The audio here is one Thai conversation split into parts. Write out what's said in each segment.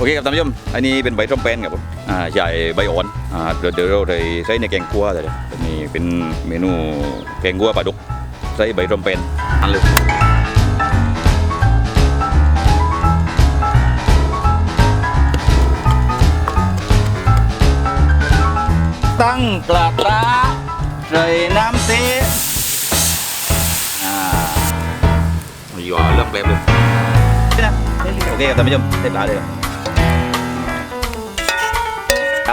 ครับโอเคครับท่านผู้ชมอันนี้เป็นใบส้มแป้นครับผมอ่าใหญ่ใบอ่อนอ่าเดี๋ยวเดี๋ยวเราได้ใช้ในแกงคั่วเลยอันนี้เป็นเมนูแกงคั่วปลาดุกใช้ใบส้มแป้นอันเลยตั้งกระทะใส่น้ำซีอ่าอยู่เรื่องแป๊บเลยนี่นะโอเคครับท่านผู้ชมเรียบร้อยเลยครับ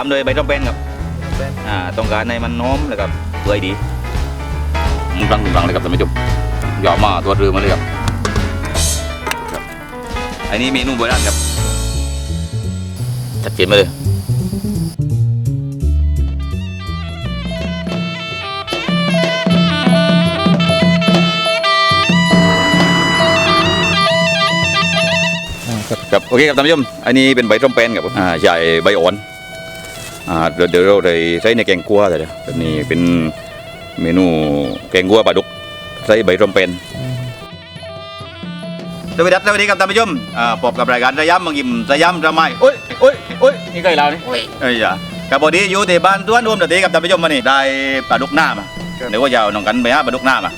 ทำโดยใบต้มเป็นครับอ่าต้องการให้มันน้อมแล้วก็เปื่อยดีมึงฟังมึงฟังเลยครับท่านผู้ชมยอมมาตัวเรือมาเลยครับครับอันนี้เมนูโบราณครับจัดเจนมาเลยครับโอเคครับท่านผู้ชมอันนี้เป็นใบต้มเป็นครับผมอ่าใหญ่ใบอ่อนอ่า เดี๋ยวเดี๋ยวเราได้ใช้ในแกงคั่วเลยอันนี้เป็นเมนูแกงคั่วปลาดุกใช้ใบต้มเป็นสวัสดีครับสวัสดีครับท่านผู้ชมอ่าพบกับรายการระยำมังยิมระยำระไมโอ้ยโอ้ยโอ้ยนี่ใกล้เรานี่เอ้ยอย่ากับพอดีอยู่ที่บ้านตัวนรวมตะเตกับท่านผู้ชมมานี่ได้ปลาดุกหน้ามาเดี๋ยวว่าจะเอาน้องกันไปหาปลาดุกหน้ามา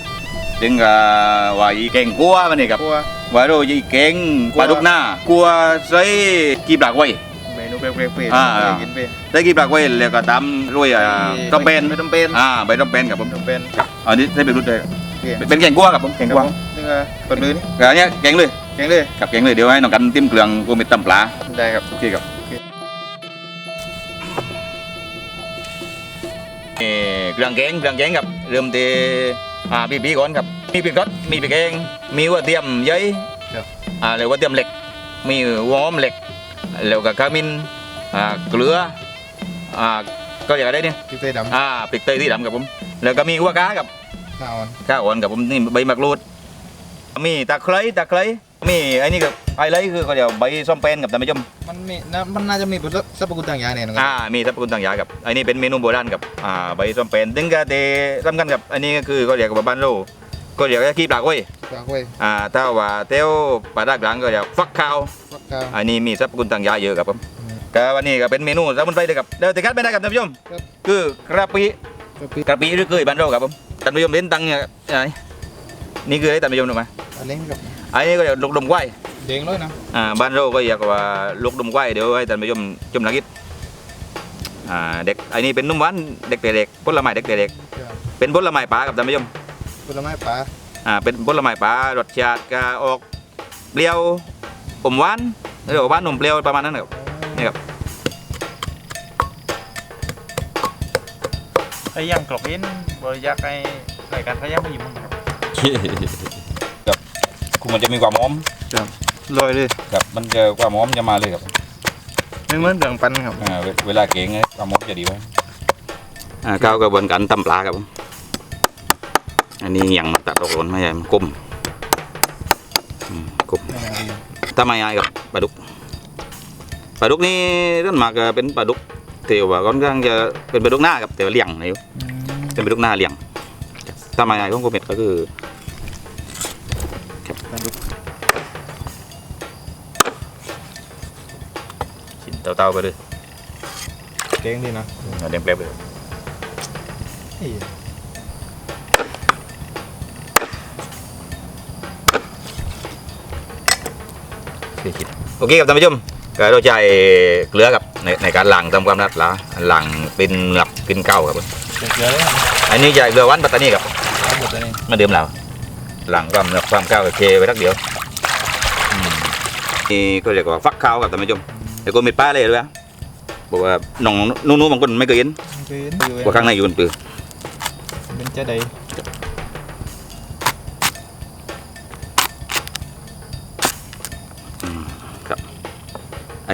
ถึงกับว่าอีเก่งกลัวมานี่ครับกลัวว่าเราอีเก่งปลาดุกหน้ากลัวใส่กีบหลักไว้ เมนูเปรี้ยวๆเปรี้ยวอ่า กินไปใส่กีบหลักไว้แล้วก็ตามด้วยอ่าต้มเป็นไม่ต้องเป็นอ่าใบต้มเป็นครับผมต้องเป็นอันนี้ใส่เป็นรุ่นเลยโอเคเป็นแกงกัวครับผมแกงคกัรัวบผมนี่ก็เปิดมือนี่อันนี้แกงเลยแข็งเลยกับแกงเลยเดี๋ยวให้น้องกันติ้มเครื่องกูมีตำปลาได้ครับโอเคครับเอ่อเครื่องแกงเครื่องแกงครับเริ่มที่อ่าปีปีก่อนครับมีปีกรสมีปีแกงมีหัวเทียมเย้ยอ่าแล้วหัวเทียมเหล็ก มีหัวหอมเหล็ก แล้วก็ขมิ้นอ่าเกลืออ่าก็อย่างไรเนี่ยพริกไทยดำอ่าพริกไทยที่ดำครับผม แล้วก็มีหัวกาครับข้าวอ่อนข้าวอ่อนกับผมนี่ใบมะกรูดมีตะไคร้ตะไคร้มีไอ้นี่กับไฮไลท์คือเขาเรียกว่าใบส้มเป็นกับท่านผู้ชมมันมีนะมันน่าจะมีสรรพคุณต่างอย่างเนี่ยนะคอ่ารับมีสรรพคุณต่างอย่างกับอันนี้เป็นเมนูโบราณกับอ่าใบส้มเป็นถึงกับเตสำคัญกับอันนี้ก็คือเขาเรียกว่าบ้านเราก็เรียกว่าขี้ปลากไว้ ยฝากไว้อ่าถ้าว่าเต้วปลาดากหลังก็เรียกฟักข้าวฟักข้าวอันนี้มีสรรพคุณต่างอย่างเยอะครับผมอืมก็วันนี้ก็เป็นเมนูสมุนไพรเลยครับเดี๋ยวติดกัดไม่ได้ครับท่านผู้ชมครับ คือกระปิกะปิกระปิหรือเกยบ้านเราครับผมท่านผู้ชมเห็นตังเนี่ยอะไรนี่คืออะไรท่านผู้ชมรู้ไหมอันนี้ครับอันนี้ก็เรียกลูกดมไว้เด้งเลยนะ อ่าบ้านเราก็อยากว่าลูกดมไว้เดี๋ยวให้ท่านผู้ชมชมนักกิจอ่าเด็กอันนี้เป็นนุ่มหวานเด็กแต่เด็กผลไม้เด็กแต่เด็กเป็นผลไม้ป่ากับท่านผู้ชมผลไม้ป่า อ่าเป็นผลไม้ป่ารสชาติก็ออกเปรี้ยวอมหวานหรือว่าหวานนมเปรี้ยวประมาณนั้นครับนี่ครับไอ้ยังกรอบเอ็นบริจาคไอ้รายการพยายามมาอยู่มึงครับครับคุณมันจะมีความหอมลอยเลยครับมันจะความหอมจะมาเลยครับไม่เหมือนเดืองปันครับอ่าเวเวลาเก่งเนี่ยความหอมจะดีไว้อ่าก้าวกระบวนการตำปลาครับผม อันนี้ยังมาตัดออกหล่นไม่ใช่มันก้มอืมก้มทำไมไอ้กับปลาดุกปลาดุกนี่เรื่องมากก็เป็นปลาดุกเที่ยวว่าค่อนข้างจะเป็นปลาดุกหน้าครับแต่ว่าเลี้ยงนะอยู่เป็นปลาดุกหน้าเลี้ยงทำไมไอ้ของโกเม็ดก็คือครับชิ้นเต่าๆไปเลยเด้งดีนะเอาเลี้ยงแป๊บเลย เฮ้ยสี่ชิ้นโอเคครับท่านผู้ชมก็เราใช้เกลือครับในในการล้างทำความรัดหลาล้างเป็นเหงือกเป็นเก้าครับผมเยอะเลยครับอันนี้ใช้เกลือหวานปัตตานีครับทั้งหมดเลยมาดื่มแล้วหลังความเนื้อความข้าวกับเคไว้ทักเดียวอืมนี่ก็เรียกว่าฟักข้าวกับท่านผู้ชมแต่ก็มีป้าเลยด้วยนะบอกว่าน้องนู้นๆบางคนไม่เคยเห็นคือว่าข้างในอยู่บนปือเป็นเจ้าใด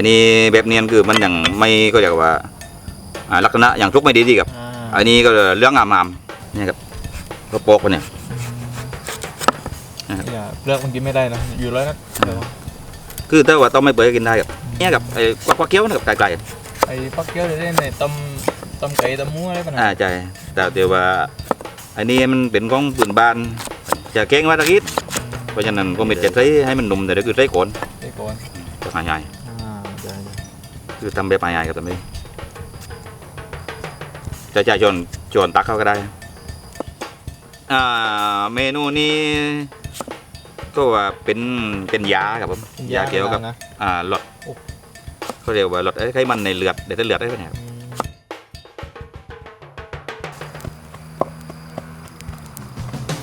นนี้แบบเนียนคือมันยังไม่ก็เรียกว่าอ่าลักษณะอย่างทุกไม่ดีดีครับอ่าอันนี้ก็เรื่องงามๆเนี่ยครับก็โปกไปเนี่ย อย่าเลือกมันกินไม่ได้นะ อยู่แล้วนะเดี๋ยวคือถ้าว่าต้องไม่เปิดก็กินได้ครับเนี่ยกับไอ้ควักควักเกี้ยวนะครับไกลไอ้ฟักเกี๊ยวเดี๋ยวนี้ในต้มต้มไก่ต้มหมูอะไรปะๆนะอ่าใช่แต่เดี๋ยวว่า อันนี้มันเป็นของพื้นบ้านจะเก่งว่าตะกี้เพราะฉะนั้นก็ไม่จะใช้ให้มันหนุ่มแต่เดี๋ยวคือใช้โขนไอ้ก่อนก็หายายอ่าได้ คือทำแบบง่ายๆครับทำไม่จะจะชวนชวนตักเขาก็ได้อ่าเมนูนี้ก็ว่าเป็นเป็นยาครับผมยาเกี่ยวกับนะอ่าหลอดเขาเรียกว่าหลอดไอ้ไขมันในเลือดเดี๋ยวเลือดได้ไหมเนี่ยครับ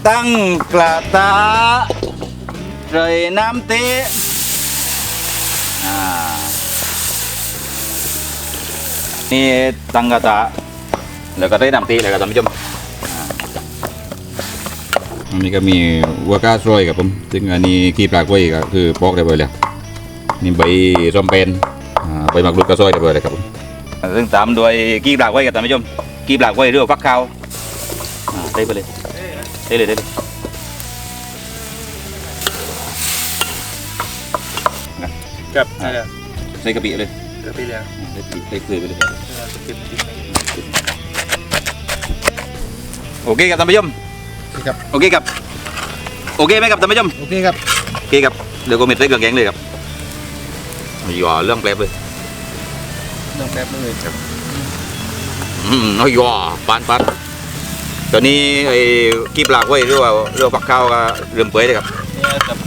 ตั้งกระทะใส่น้ำเตะอ่า นี่ตั้งกระทะแล้วก็ได้น้ำเตะเลยครับท่านผู้ชมอ่าอันนี้ก็มีวัวก้าซอยครับผมซึ่งอันนี้กีปลากไว้ก็คือปอกได้ไปแล้วนี่ใบร่มเป็นอ่าใบหมากรุดกระซอยเรียบร้อยเลยครับผมซึ่งตามด้วยกีบหลากไว้กับท่านผู้ชมกีบหลากไว้เรื่องฟักข้าวอ่าได้ไปเลยได้เลยได้เลยกับนี่แหละใส่กะปิเลย กะปิแล้วอ่าใส่กะปิใส่เกลือไปเลยกินกินโอเคครับท่านผู้ชมครับโอเคครับโอเคไหมครับท่านผู้ชมโอเคครับโอเคครับเดี๋ยวก็มีใส่เครื่องแกงเลยครับอย่าเรื่องแปลบเลยเรื่องแป๊บเลยครับอืมน้อยย่อปานปานตอนนี้ไอ้กีบหลากไว้เรื่องว่าเรื่องฟักข้าวก็เริ่มเปื่อยเลยครับเนี่ยกับ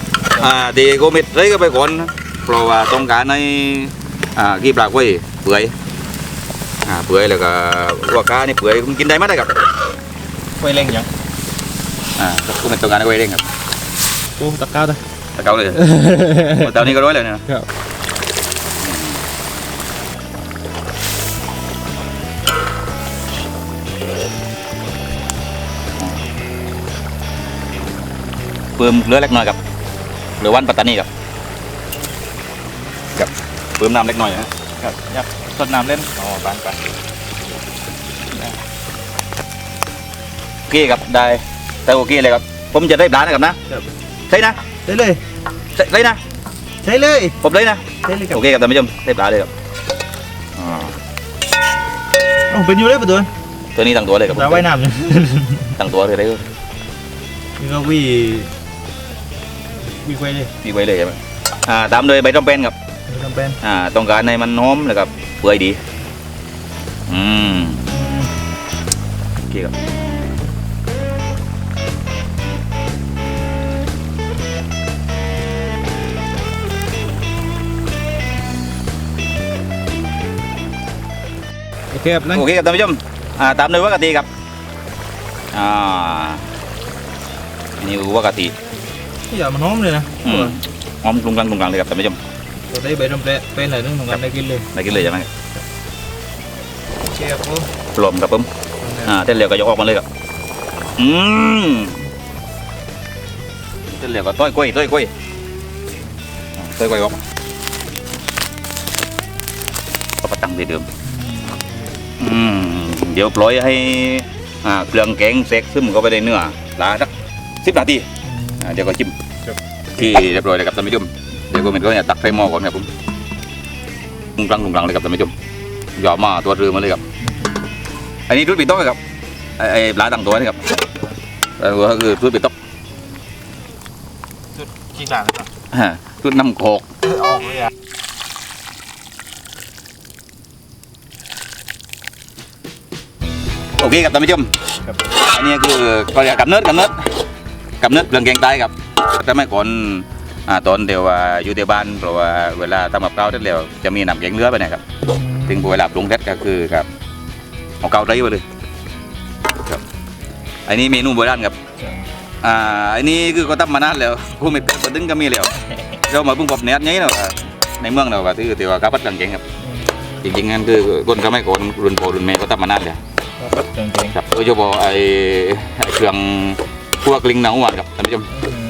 อ่าดีโกมิดเลยก็ไปก่อนนะเพราะว่าต้องการใน อ่ากีบหลากไว้เปื่อยอ่าเปื่อยแล้วก็วัวกานี่เปื่อยมันกินได้ไหมได้ครับไฟแรงยังอ่าก็เป็นต้องการเอาไว้เร่งครับตู้ตะก้าวนะตะเกาเลยตอนนี้ก็ร้อยเลยนะครับเพิ่มเกลือเล็กน้อยครับหรือวันปัตตานีครับครับ เพิ่มน้ำเล็กน้อยนะกับยักสดน้ำเล่นอ๋อบานไปโอเคครับได้แต่โอเคเลยครับ ผมจะได้ปลานะครับนะใช่นะได้เลยใช่ใช่นะใช้เลยผมเลยนะใช้เลยครับโอเคครับท่านผู้ชมได้ปลาเลยครับอ่าโอ้เป็นอยู่เลยปะตัวตัวนี้ตั้งตัวเลยครับผมเราว่ายน้ำเนี่ยตั้งตัวเลยได้นี่ก็วิ่วิ่งไปเลยมีไว้เลยใช่ไหมอ่าตามด้วยใบต้มเป็นครับ ไม่จำเป็นอ่าต้องการให้มันหอมแล้วก็เปื่อยดี อืมโอเคครับโอเคครับนั่งโอเคครับท่านผู้ชมอ่าตามด้วยวักกะทิครับอ่าอันนี่วักกะทิอย่ามันหอมเลยนะอืมหอมกรุงกลางกรุงกลางเลยครับท่านผู้ชม ตัวได้ใบดำเปะเป็นอะไรเรื่องของการได้กินเลยได้กินเลยใช่ไหมโอเคครับผมรวมครับผมอ่าเส้นเหลวก็ยกออกมาเลยครับอืมเส้นเหลวก็ต้อยกล้วยต้อยกล้วยอ่าต้อยกล้วยออกมาก็ประตังที่เดิมอืมเดี๋ยวปล่อยให้อ่าเครื่องแกงเซ็กซึมเข้าไปในเนื้อลาสักสิบนาทีอ่าเดี๋ยวก็จิ้มที่เรียบร้อยเลยครับท่านผู้ชมเดี๋ยว ก็เป็นก็เนี่ยตักใส่หม้อก่อนครับผมกรุงกลางกรุงกลางเลยครับท่านผู้ชมหยอมาตัวเรือมาเลยครับ อันนี้รุดปีต๊อกครับไอ้ปลาต่างตัวนี่ครับแล้วก็คือรุดปีต๊อกขี้หลานครับฮะรุดน้ำโคกออกเลยอะโอเคครับท่านผู้ชมอันนี้คือก็เรียกกับเนิร์ดกับเนิร์ดกับเนิร์ดเรื่องแกงใต้ครับแต่ไม่ก่อน ตอนเดียวว่าอยู่ที่บ้านเพราะว่าเวลาทำกับข้าวเสร็จแล้วจะมีน้ำแกงเนื้อไปเนะครับถึงเวลาปรุงเสร็จก็คือครับเอาเกาไร้ไปเลยครับอันนี้เมนูโบราณครับอ่าอันนี้คือก็ทำมานานแล้วกูไม่เกิดก็ดึงก็มีแล้วเรามาเพิ่งพบเน็ตนี้เนาะในเมืองเราก็ถือถือว่าข้าวผัดกางเกงครับจริงๆนั่นคือคนสมัยก่อนรุ่นพ่อรุ่นแม่ก็ทำมานานแล้วครับเก่งครับโดยเฉพาะไอ้ไอ้เครื่องพวกลิงหนังหวานครับท่านผู้ชม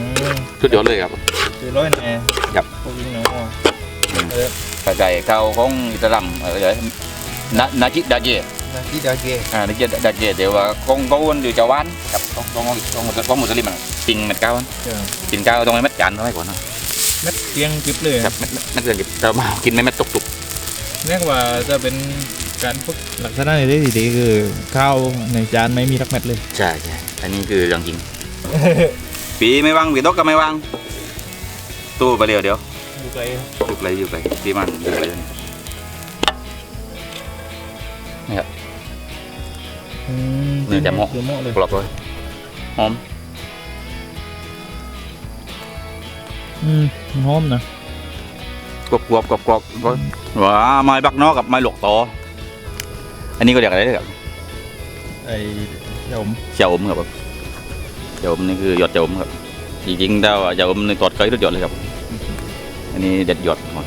ๆสุดยอดเลยครับ คือร้อยแน่ครับพวกยิงหนูอ๋อกระจายข้าวของอิสลามเออเดี๋ยนานาจิดาเจนาทีดาเกอ่านาจิดาเจเดี๋ยวว่าของเขาอยู่เจ้าวันครับของของของของมุสลิมอะปิงเม็ดข้าวอะเออกินข้าวต้องให้เม็ดจานไว้ก่อนนะเม็ดเกียงกริบเลยครับเม็ดเม็ดเม็ดเกินกินแต่มากินไม่เม็ดตกตุกเรียกว่าจะเป็นการฝึกลักษณะในที่ดีคือข้าวในจานไม่มีรักเม็ดเลย ใช่ใช่อันนี้คือเรื่องจริงปีไม่ว่างปีตกก็ไม่ว่าง ตู้ไปเร็วเดี๋ยวดูไกลครับอยู่ไกลอยู่ไกลที่มันอยู่ไกลอืมเนื้อจะเหมาะเนื้อเหมาะเลยกรอบเลยหอมอืมมันหอมนะกรอบกรอบกรอบกรอบกรอบว้าไม้บักนอกกับไม้หลกตออันนี้ก็เรียกอะไรเนี่ยครับไอ้เดี๋ยวผมเจ้าอมครับผมเจ้าอมนี่คือยอดเจ้าอมครับจริงๆถ้าว่าเจ้าอมในตอดเคยทุกยอดเลยครับ อันนี้เด็ดยอดหมด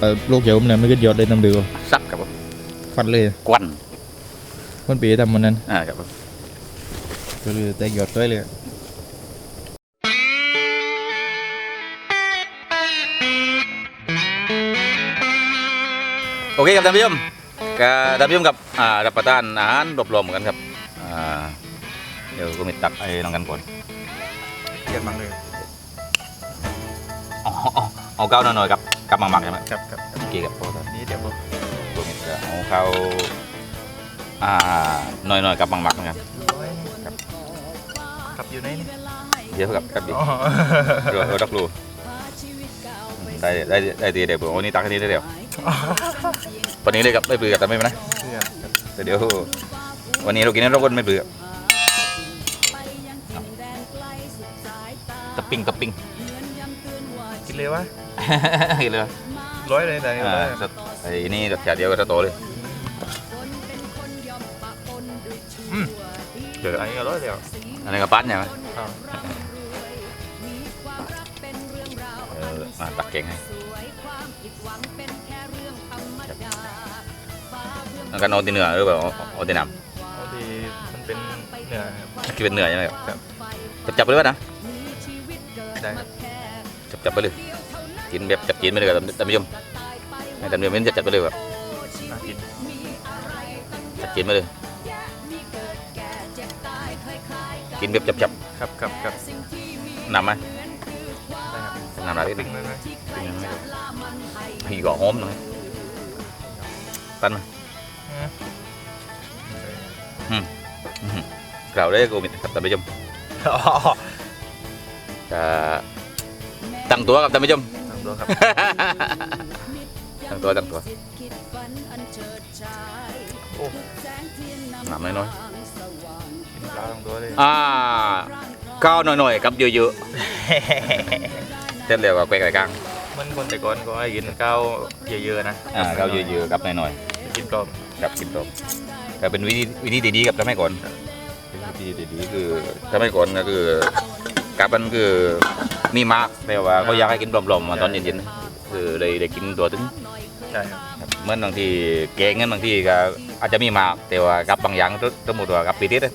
เออลูกเดี๋ยวผมเนี่ยไม่ก็หยอดเลยน้ำเดือดซักครับผมฟัดเลยกวนคนปีทำมันนั้นอ่าครับผมก็เลยแต่หยอดด้วยเลย โอเคครับท่านผู้ชมก็ท่านผู้ชมกับอ่ารับประทานอาหารรวมๆกันครับอ่าเดี๋ยวก็มีตักไอ้น้องกันก่อนเกลียดมังเลยอ๋ออ๋อ เอาข้าวหน่อยๆครับกับหมักๆใช่ไหมครับครับครับโอเคครับพอครับนี่เดี๋ยวผมตัวนี้จะเอาข้าวอ่าหน่อยๆกับหมักๆนะครับร้อยนี่ครับครับอยู่ในนี่เดี๋ยวครับครับดีอ๋อเดี๋ยวเราดักรูได้ได้ได้ดีเดี๋ยวผมเอานี่ตักให้นี่ได้เดี๋ยววันนี้เลยครับไม่เบื่อแต่ไม่เป็นไรเพื่อนครับแต่เดี๋ยววันนี้เรากินเราก็ไม่เบื่อตะปิ้งตะปิ้งกินเลยวะกิน เลยร้อยเลยแต่นี่อ่าร้อยสดไอ้นี่รสชาติเดียวกับสโตเลยเดี๋ยวอันนี้ก็ร้อยเดียวอันนี้ก็ปั้นใช่ไหมอ่าเออมาตักเก่งให้แล้วก็นอนที่เหนือหรือเปล่าเอาเอาที่น้เอาดีมันเป็นเนื้อครับำที่เป็นเหนือใช่ไหมครับครับจับจับไปเลยป่ะนะได้ครับจับจับไปเลย กินแบบจับจีนไปเลยครับท่านผู้ชมให้ท่านผู้ชมเห็นจับจับไปเลยแบบน่ากินจับจีนไปเลย กินแบบจับจับครับครับครับนำไหมได้ครับนำอะไรนิดนึปิ้งงเลยไหมพี่ก็หอมหน่อยปั้นมาอืมกล่าวได้กูมิดครับท่านผู้ชมอ๋อจะตั้งตัวครับท่านผู้ชมทำ ตัวครับ ตั้งตัวตั้งตัวโอ้น้ำน้อยกินปลาทั้งตัวเลยๆอ่าก้าวหน่อยๆครับเยอะๆเส้นเร็วกับแกวไก่กลางมันคนแต่ก่อนก็ให้กินข้าวเยอะๆนะอ่าก้าวเยอะๆครับหน่อยกินปลอมๆครับกินตบแต่เป็นวิธีวิธีดีๆกับสมัยก่อนเป็นวิธีดีๆคือสมัยก่อนก็คือ กับมันคือมีมากแต่ว่าก็อยากให้กินปลอมๆมาตอนเย็นๆคือเลยได้กินตัวถึงใช่ครับครับเหมื่อนบางทีแกงเงินบางทีก็อาจจะมีมากแต่ว่ากับบางอย่างสมมติว่ากับปีติดอะ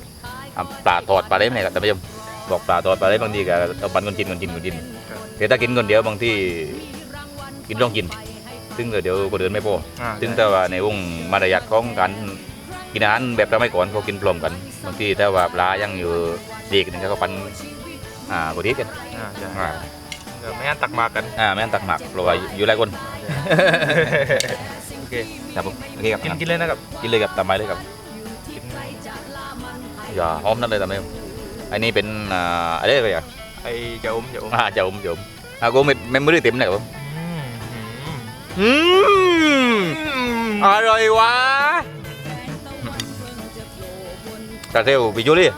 ปลาทอดปลาเล่มเนี่ยครับท่านผู้ชมบอกปลาทอดปลาเล่มบางทีก็เอาปันคนกินคนกินคนกินแต่ถ้ากินคนเดียวบางทีกินต้องกิน ซึ่งเดี๋ยวคนอื่นไม่พอ อ่าซึ่งแต่ว่าในวงมารยาทของการกินอาหารแบบสมัยก่อนเขากินพร้อมกันบางทีถ้าว่าปลายังอยู่ดีกันก็ปัน อ่าคนที่กันอ่าใช่อ่าก็ไม่งั้นตักมากัน อ่าไม่งั้นตักหมักเพราะว่าอยู่หลายคนโอเค ครับผมโอเคครับกินกินเลยนะครับ กินเลยครับตามไปเลยครับกินอย่าหอมนั่นเลยตามไปอันนี้เป็นอ่าอะไรไปอะไอ้เจ้าอมเจ้าอมอ่าจะอมจะอมอ่ากูไม่ไม่มือเต็มเลยครับผมอืมอืมอืมอร่อยวะกระเทียมไปจุลี่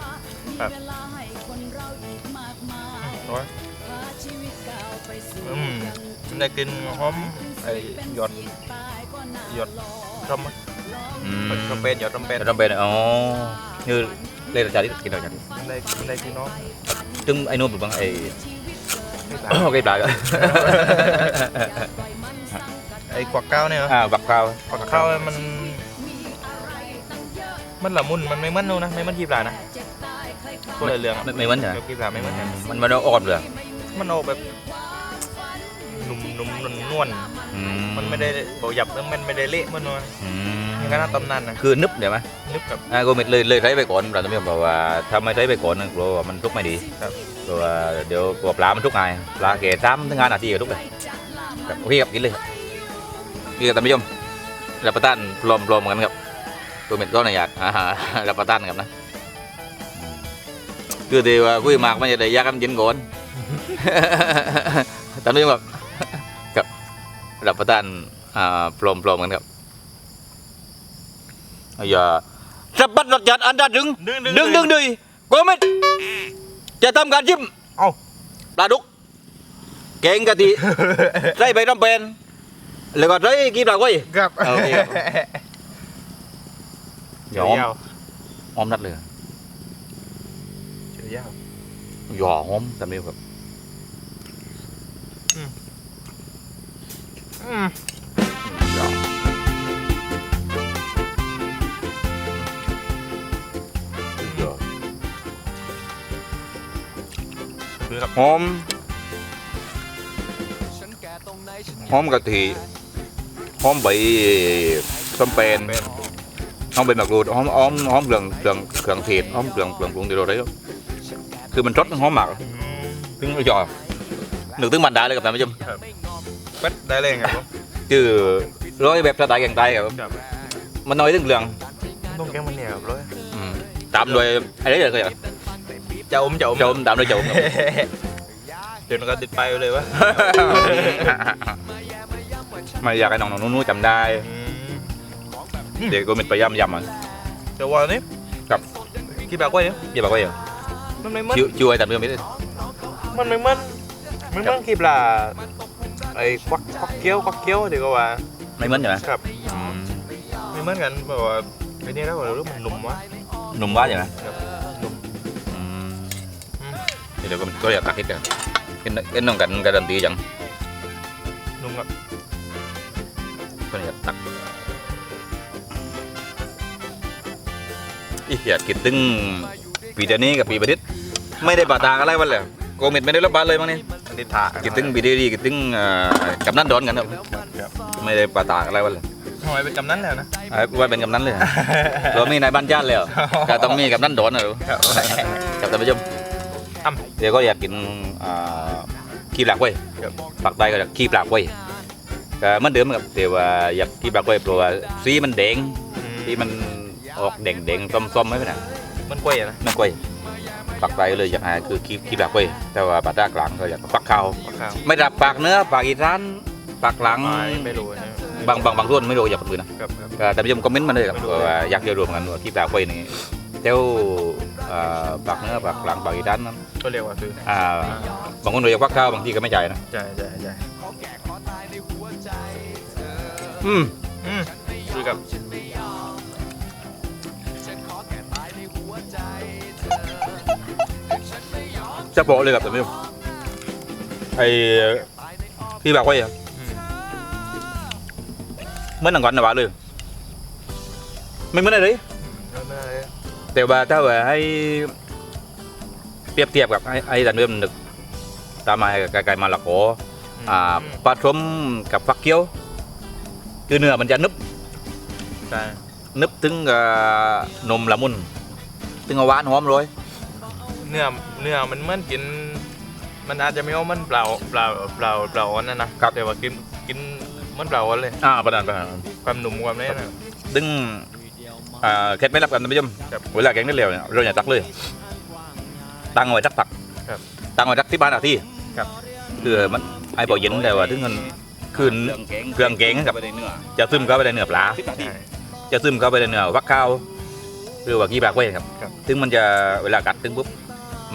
มันได้กินหอมไอ้หยอดหยอดทำมั้ยอืมทำเป็นหยอดทำเป็นจะต้องเป็นอ๋อนี่เลยรสชาติที่กินรสชาติมันได้มันได้กินน้องจึงไอ้นู่นเป็นบางไอ้ ไม่ตายโอเคปลาก็ไอ้กวักก้าวเนี่ยเหรออ่าบักข้าวกวักข้าวมัน มันละมุนมันไม่มันนู่นนะไม่มันกีบหลานะคนละเรื่องอะไม่ไม่เหมือนใช่ไหมกีบหลาไม่เหมือนกันมันมันอ่อนเลยมันออกแบบ นุ่มนุ่มนวลนวลอืมันไม่ได้โบหยับแล้วมันไม่ได้เละมันนวลอืมอย่างนั้นนะตำนานนะคือนึบเดี๋ยวไหมนึกกับ อ่ากูไม่เลยเลยใช้ไปก่อนเราต้องบอกว่าถ้าไม่ใช้ไปก่อนนั่นกลัวว่ามันทุกไม่ดีครับ กลัวเดี๋ยวกลัวปลามันทุกไงปลาเกศซ้ำถึงงานนาทีก็ทุกเลยครับโอเคครับกินเลยนี่ครับท่านผู้ชมรับประทานรวมรวมกันครับตัวเม็ดก็ในอยากอ่ารับประทานครับนะอืมคือที่ว่าคุยมากมันจะได้ยากกันเย็นก่อน ท่านผู้ชมครับ ครับรับประทานอ่าปลอมปลอมกันครับอย่าสะบัดรสจัดอันดับดึงดึงดึงดึงดึงดึงโกเม็ดจะทำการชิมเอ้าปลาดุกแกงกะทิใส่ใบน้ำเป็นแล้วก็ใส่กีปลาก้อยครับโอเคครับเดี๋ยวหอมยาวหอมนัดเลยเดี๋ยวยาวหย่อหอมแต่ไม่แบบ อืม หย่อหย่อคือครับหอมหอมกะทิหอมใบส้มเป็นเป็นหอมใบมะกรูดหอมหอมหอมเครื่องเครื่องเครื่องเทศหอมเครื่องเครื่องปรุงที่เราได้คือมันรสหอมมากอืมถึงหย่อนึกถึงมันได้เลยกับท่านผู้ชม เป็ดได้เลยครับผมชื่อร้อยแบบสไตล์แกงไตครับครับมันน้อยถึงเรื่องต้องแกงมันเหนียวครับเลยอืมตามโดยอะไรเลยก็อย่างจะอมจะอมโจมตามโดยโจมครับ เดี๋ยวมันก็ติดไปเลยวะไม่อยากให้น้องๆนู้ๆจำได้ อืมเดี๋ยวก็มีพยายามย้ำมันแต่ว่านี่ครับกี่แบบว่าเนี่ยอย่าบอกว่าอย่างมันไม่เหมือนช่วยช่วยแต่เรื่องไม่ได้มันไม่เหมือนมันเหมือนคลิปละ ไอ้ควักควักเกี้ยวควักเกี้ยวเดี๋ยวก็ว่าไม่เหมือนใช่ไหมครับอืมไม่เหมือนกันแบบว่าไอ้นี่แล้วเรารู้มันหนุ่มวะหนุ่มว่าอย่างไรครับอืมอืมเดี๋ยวก็ก็อยากตักให้กันเห็นเห็นน้องกันการันตีจังหนุ่มครับก็อยากตักอีอยากกินตึงปีเดียวนี้กับปีประดิษฐ์ไม่ได้ปาตางอะไรวันเลยโกมิดไม่ได้รับบานเลยมั้งนี่อั นนี้ถากินตึงปีเดียวดีกินตึงเอ่อกำนันดอนกันครับครับไม่ได้ปาตางอะไรวันเลยทำไมเป็นกำนั้นแล้วนะ ไอ้ว่าเป็นกำนันเลยเหรอเรามีนายบ้านญาติเลยเหรอก็ต้องมีกำนันดอนนะรู้ครับกับท่านผู้ชมอ้ำ เดี๋ยวก็อยากกินอ่าขี้ปลากไว้ครับ ปักใต้ก็อยากขี้ปลากไว้ก็เหมือนเดิมครับแต่ว่าอยากขี้ปลากไว้เพราะว่าสีมันแดงสีมันออกแดงแดงๆส้มๆไม่เป็นไร มันกล้วยอะนะไม่กล้วยปักใต้ก็เลยอยากหาคือขี้ขี้ปลากไว้แต่ว่าปากใต้กลางก็อยากปักข้าวมะขามไม่รับปากเนื้อปากอีสานปากหลังไม่ไม่รู้นะบางบางบางส่วนไม่รู้อยากคนอื่นนะครับครับ ก็แต่านผู้ชมคอมเมนต์มาเลยครับไม่รู้ ว่าอยากจะรวมกันว่าขี้ปลากไว้นี่เจ้าอ่าปากเนื้อปากหลังปากอีสานนั้นก็เรียกว่าคืออ่าบางคนเราอยากปักข้าวบางทีก็ไม่ใจายนะใช่ใช่ใช่อืม อืมคือกับ จะบอกเลยครับแต่ไม่รู้ไอ้ที่บอกไว้อะอืมเหมื่อนหนังก่อนนะว่าเลย ไม่เหมือนอะไรเลยไม่เป็นไรแต่ว่าถ้าว่าให้เปรียบเทียบกับไอ้ไอ้ดันเดิมนึกตามมาไกลๆมาละโกอ่าปลาทมกับฟักเกี๊ยว คือเนื้อมันจะนึบใช่นึบถึงกับนมละมุนถึงกับหวานหอมเลย เนื้อเนื้อมันเหมือนกิน มันอาจจะไม่เอามันเปล่าเปล่าเปล่าเปล่าอันนั้นนะแต่ว่ากินกินเหมันเปล่าอันเลย อ่าประดานประดานความหนุ่มความนี้นะ ดึงอ่าเคล็ดไม่รับกันท่านผู้ชมครับเวลาแกงได้เร็วเนี่ยเราอย่าตักเลย ตั้งไว้สักพักครับตั้งไว้สักที่บ้านอาที่ครับ คือมันไอ้พอเย็นแต่ว่าถึงมันคืน เครื่องแกงกับจะซึมเข้าไปในเนื้อปลาใช่จะซึมเข้าไปในเนื้อวักข้าวคือว่ากี้ปลากไว้ครับครับถึงมันจะเวลากัดถึงปุ๊บ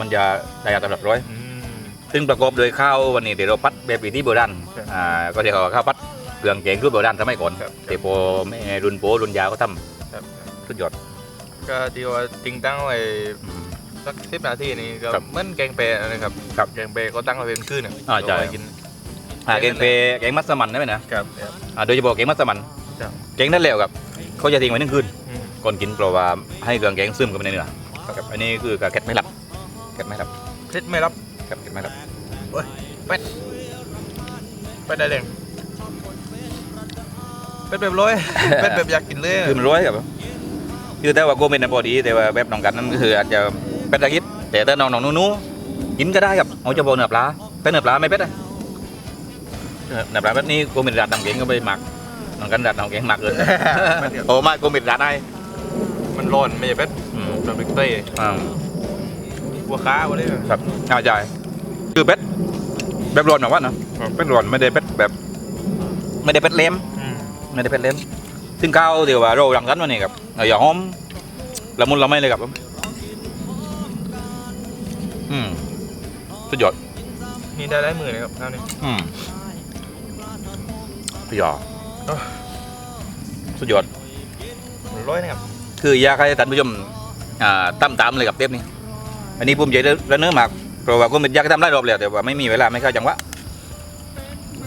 มันจะได้อัตลักษณ์ร้อย อืม ซึ่งประกอบโดยข้าววันนี้เดี๋ยวเราพัดแบบปีที่โบราณครับอ่าก็เรียกว่าข้าวพัดเครื่องแกงรุ่นโบราณสมัยก่อนครับ แต่พอแม่รุ่นโปรุ่นยาวก็ทครับำสุดยอดก็ที่ว่าติงตั้งไว้อืม สักสิบนาทีนี่ก็ครับเหมือนแกงเปรนะครับครับแกงเปรก็ตั้งไว้เป็นคืนน่ะอ่าใช่เไว้กินอ่าแกงเปแกงมัสมั่นได้ไหมนะครับครับอ่าโดยเฉพาะแกงมัสมั่นครับแกงนั่นแล้วครับเขาจะทิ้งไว้หนึ่งคืน อืม ก่อนกินเพราะว่าให้เครื่องแกงซึมเข้าไปในเนื้อครับอันนี้คือการแกะไม่หลับ แกะไม่หลับเคล็ดไม่รับครับแกะไม่หลับไปได้เลยเป็ดแบบร้อยเป็ดแบบอยากกินเลยคือมันร้อยครับคือแต่ว่าโกเมนนะพอดีแต่ว่าแบบน้องกันนั้นคืออาจจะเป็นตะกิดแต่ถ้าน้องน้องนู้ๆกินก็ได้ครับเอาเฉพาะเนื้อปลาแต่เนื้อปลาไม่เป็ดอะเนื้อปลาแบบนี้โกเมนรัดน้ำแกงก็ไปหมักน้องกันรัดน้ำแกงหมักเลยโอ้มาโกเมนรัดได้มันร้อนไม่ใช่เป็ดอืมแบบเป็ดเต้อ่า หัวค้าวะเนี่ย ครับเข้าใจคือเป็ดแบบร้อนแบบว่าเนอะเป็ดร้อนไม่ได้เป็ดแบบ ไม่ได้เป็ดเล้มอืมไม่ได้เป็ดเล้มซึ่งข้าวเดี๋ยวว่าเรารังสรรค์วันนี้ครับเอาอย่าหอมละมุนละไมเลยครับผมอืมสุดยอด นี่ได้ได้มือเลยครับข้าวนี่อืมสุดยอดเอ้า สุดยอดร้อยนะครับ คืออยากให้ท่านผู้ชมอ่าตามตามเลยกับเทปนี้ อันนี้ภูมิใจระเนื้อมากเพราะว่าก็มันอยากทำได้รอบแล้วแต่ว่าไม่มีเวลาไม่เข้าจังหวะ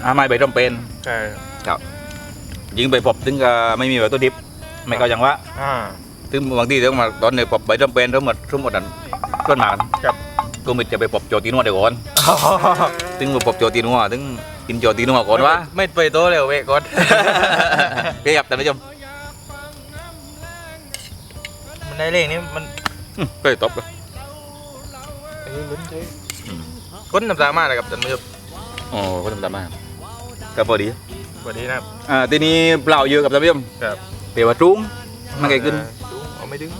อาไม่ไปร่มเป็นใช่ยิงไปพบถึงก็ไม่มีวัตถุดิบไม่เข้าจังหวะอ่าถึงบางทีต้องมาตอนนี้พบไปร่มเป็นทั้งหมดทั้งหมดนั้นต้นหมากกันครับก็มิจะไปพบโจตีนัวเดี๋ยวก่อนถึงมาพบโจตีนัวถึงกินโจตีนัวก่อนวะไม่ไปโตเลยเว้ยก่อนพี่ครับท่านผู้ชมมันได้เลขนี้มันอืมก็ตบเลย เอ้ยลุ้นใช่อืมก้นน้ำตามากเลยครับท่านผู้ชมโอ้ก็ทำตามมากก็พอดีสวัสดีนะครับ อ่าทีนี้เปล่าเยอะกับท่านผู้ชมครับ เปลว่าจุ้งมันไงขึ้นดูเอาไม่ดึง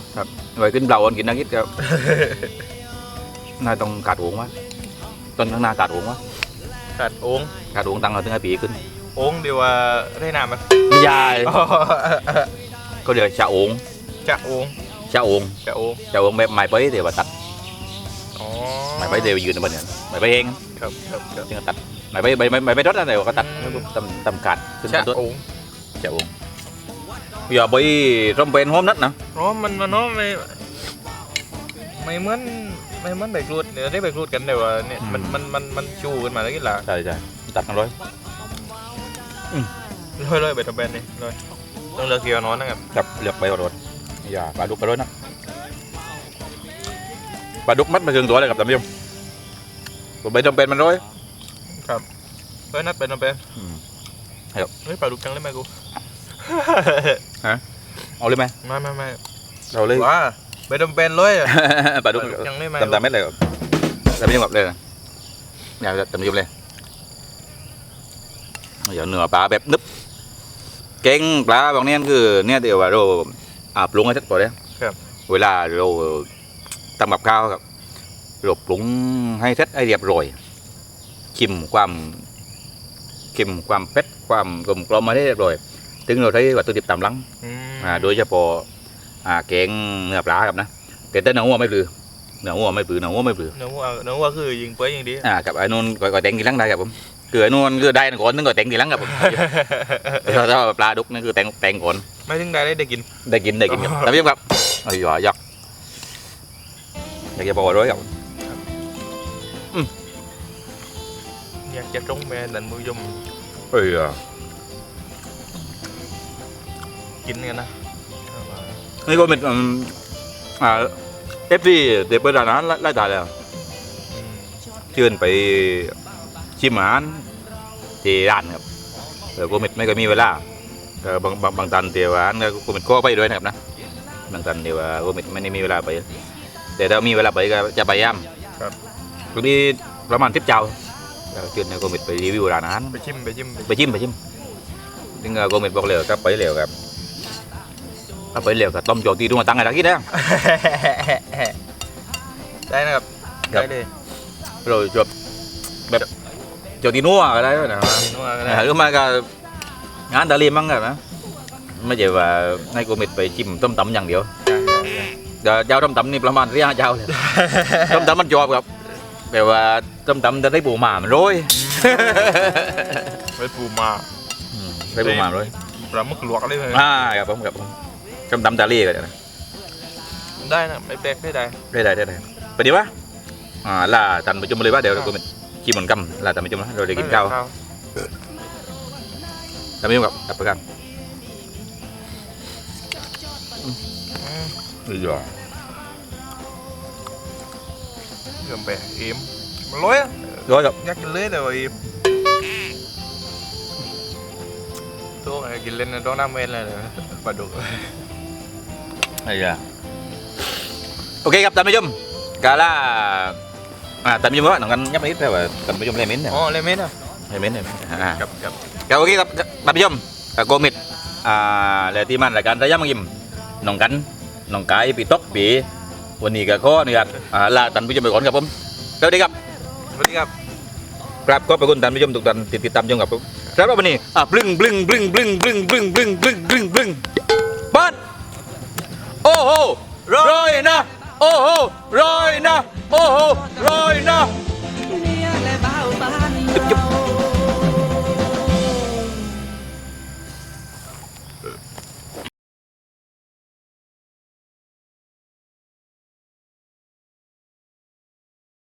ไว้ขึ้นเปล่าอ่อนกินนักกิดครับน่าต้องกาดหวงวะต้นข้างหน้ากาดหวงวะกัดโอ่งกาดหวงตังเราถึงให้ปีขึ้นโอ่งเดียวว่าได้น้ำมันไม่ใช่ก็เดี๋ยวชาโองจะโอ่งชาโองจะโอ่งชาโองแบบไม้ไปเดี๋ยวว่าตัด อ๋อไม้ไปเดี๋ยวยืนในบนเนี่ยไม้ไปเองครับครับครับจึงจะตัดไม้ไปไม้ไม้ไม้ไปรถอะไรก็ตัดแล้วก็ตำตำกาดขึ้นจะต้นโอ่งชาโองอย่าไปร่มเป็นหอมนัดนะอ๋อมันมันเนาะไม่ไม่เหมือนไม่เหมือนใบกรูดเดี๋ยวได้ใบกรูดกันเดี๋ยวว่าเนี่ยมันมันมันมันชูขึ้นมาแล้วกี่หล่ะใช่ใช่ตัดกันร้อยร้อยร้อยใบตะแบนนี่ร้อยต้องเลือกเกียวนอนนะครับจับเลือกไปรถอย่าปลาดุกไปรถนะ ปลาดุกมัดมาถึงตัวเลยครับท่านผู้ชมผมไปจำเป็นมันร้อยเฮ้ยนัดใบตะแบนอืมเฮ้ยปลาดุกจังเลยไหมกู เอาเลยไหมไม่ไม่ไม่เอาเลย ว้าใบตะแบนเลยอะ ปลาดุกจังเลยไหมตำตำเม็ดเลยครับตำเม็ดแบบเลยนะอยากจะตำยุบเลยอย่าเนื้อปลาแบบนึบเก่งปลาบางเนี้ยคือเนี่ยเดี๋ยวว่าเราอาปรุงให้เสร็จก่อนเลยเวลาเรา ทำกับข้าวครับเราปรุงให้เสร็จให้เรียบร้อยชิมความชิมความเผ็ดความกลมกล่อมมาให้เรียบร้อยถึงเราใช้วัตถุดิบตามหลังอืมอ่าโดยเฉพาะอ่าแกงเนื้อปลาครับนะแต่แต่เนื้อหัวไม่ปลือเนื้อหัวไม่ปลือเนื้อหัวไม่ปลือเนื้อวัวเนื้อวัวคือยิงเปื่อยยิงดีอ่ากับไอ้นู่นก็ก็แต่งทีหลังได้ครับผมคือไอ้นู่นคือได้ก่อนนึงก็แต่งทีหลังครับผมแต่ถ้าปลาดุกนี่คือแต่งแต่งก่อนไม่ถึงได้ได้กินได้กินได้กินครับท่านผู้ชมครับไอ้หยอยักษ์ อยากจะบอกร้อยครับอยากจะตรงแม่ดันมือยมเอ้ยกินกันนะนี่ก็เป็นอืมอ่าเอฟซีเด็กเปิดร้านอาหารไล่ตายแล้วอืมเชิญไปชิมอาหารที่ร้านครับแต่ก็ไม่ไม่เคอยมีเวลาแต่บางบางบางตันเดียวร้านก็ก็ก็ไปด้วยนะครับนะบางตันเดียวก็ไม่ไม่ได้มีเวลาไป แต่ถ้ามีเวลาไปก็จะพยายามตรงนี้ประมาณทิปเจ้าแล้วเชิญให้โกมิดไปรีวิวร้านอาหารไปชิมไปชิมไปไปชิมไปชิมถึงโกมิดบอกเลยครับไปเร็วครับถ้าไปเร็วก็ต้มโจตีดูมาตั้งไงล่ะคิดนะได้นะครับครับได้เลยเราจบแบบโจตีนัวก็ได้นะกินว่าก็ได้หรือมาก็งานตะลีมั้งครับนะไม่ใช่ว่าให้โกมิดไปชิมต้มตำอย่างเดียว เดี๋ยวเจ้าต้มตำนี่ประมาณเรียกเจ้าเลย ต้มตำมันจอบครับแต่ว่าต้มตำจะได้ปูหมามันโรยไปปูมาได้ปูหมาโรยปลาหมึกลวกเลยเลยอ่าครับผมครับผมต้มตำตะลีก็ได้นะได้นะไม่แปลกได้ได้ได้ได้ได้ได้ไปดีวะอ่าล่าตันไปจุ่มเลยว่าเดี๋ยวเราก็เป็นขี้มันกำล่าตันไปจุ่มนะเราได้กินข้าวทำไม่ยุ่งกับตับประกัน มนี่จ้ะเริ่มแปลกอิ่มมันร้อยอะร้อยกับอยากกินเลยแต่ว่าอิ่มตัวไอ้กินเล่นนะต้องน้ำเม็ดเลยนะปลาดุกนี่จ้ะโอเคครับท่า นผู้ชมกาล่าอ่าท่านผู้ชมว่าหนังกันยับไม่นิดแปลว่าท่านผู้ชมเลยมิ้นท์เนี่ยอ๋อเลยเม็ดอะเลยมิ้นท์เลยมิ้นท์อ่ากับกับครับโอเคครับท่านผู้ชมกับโกมิดอ่าและที่มันรายการระยะมังยิมน้องกันน้องกายปีตกปี วันนี้ก็ขออนุญาตอ่าลาท่านผู้ชมไปก่อนครับผมสวัสดีครับ สวัสดีครับ ครับขอบพระคุณท่านผู้ชมทุกท่านที่ติดตามชมครับผมคแล้วแบบนี้อะบลึงบลึงบลึงบลึงบลึงบลึงบลึงบลึงบลึงบลึงบ้านโอ้โหร้อยนะ โอ้โหร้อยนะ โอ้โหร้อยนะเมียและบ่าวบ้านจุ๊บจุ๊บ